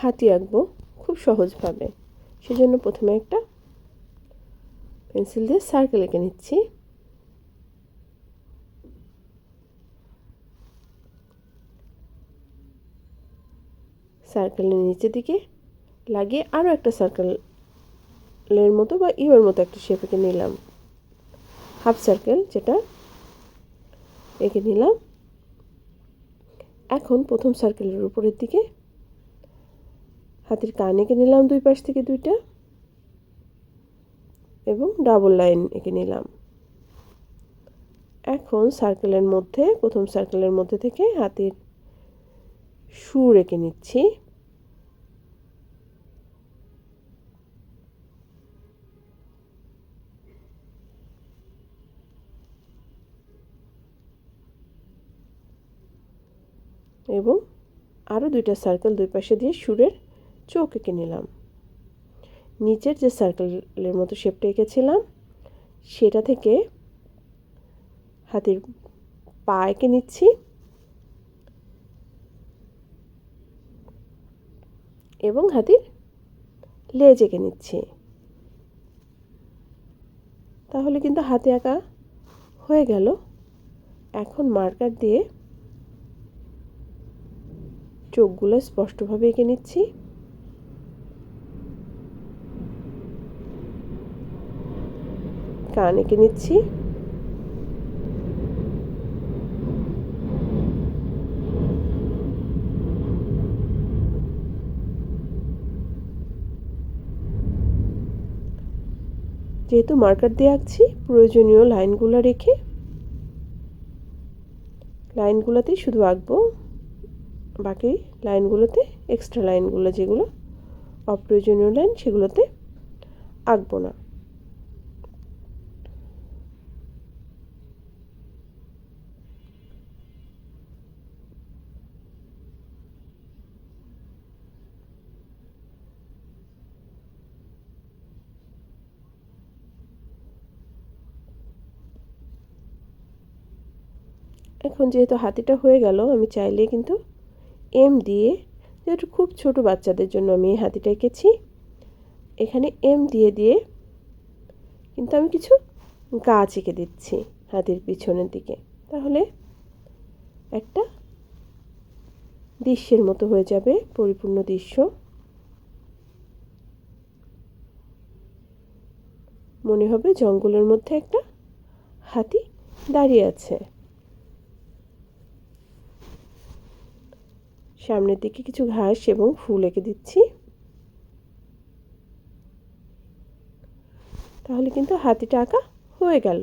হাতি আঁকবো খুব সহজভাবে। সেজন্য প্রথমে একটা পেন্সিল দিয়ে সার্কেল এঁকে নিচ্ছি। সার্কেলের নিচের দিকে লাগিয়ে আরও একটা সার্কেলের মতো বা ইউর মতো একটা শেপ এঁকে নিলাম। হাফ সার্কেল যেটা এঁকে নিলাম। এখন প্রথম সার্কেলের উপরের দিকে হাতির কান এঁকে নিলাম দুই পাশ থেকে দুইটা এবং ডাবল লাইন এঁকে নিলাম। এখন সার্কেলের মধ্যে, প্রথম সার্কেলের মধ্যে থেকে হাতির সুর এঁকে নিচ্ছি। এবং আরও দুইটা সার্কেল দুই পাশে দিয়ে সুরের চোখ এঁকে নিলাম। নিচের যে সার্কেলের মতো শেপটা এঁকেছিলাম, সেটা থেকে হাতির পা এঁকে নিচ্ছি। এবং হাতির লেজ এঁকে নিচ্ছি। তাহলে কিন্তু হাতে আঁকা হয়ে গেল। এখন মার্কার দিয়ে চোখগুলো স্পষ্টভাবে এঁকে নিচ্ছি। কান এঁকে নিচ্ছি। যেহেতু মার্কার দিয়ে আঁকছি, প্রয়োজনীয় লাইনগুলো রেখে লাইনগুলোতেই শুধু আঁকবো। বাকি লাইনগুলোতে এক্সট্রা লাইনগুলো যেগুলো অপ্রয়োজনীয় লাইন সেগুলোতে আঁকবো না। এখন যেহেতু হাতিটা হয়ে গেল, আমি চাইলে কিন্তু এম দিয়ে, যেহেতু খুব ছোট বাচ্চাদের জন্য আমি এই হাতিটা এঁকেছি, এখানে এম দিয়ে দিয়ে কিন্তু আমি কিছু গাছ এঁকে দিচ্ছি হাতির পিছনের দিকে। তাহলে একটা দৃশ্যের মতো হয়ে যাবে, পরিপূর্ণ দৃশ্য। মনে হবে জঙ্গলের মধ্যে একটা হাতি দাঁড়িয়ে আছে। সামনের দিকে কিছু ঘাস এবং ফুল এঁকে দিচ্ছি। তাহলে কিন্তু হাতিটা আঁকা হয়ে গেল।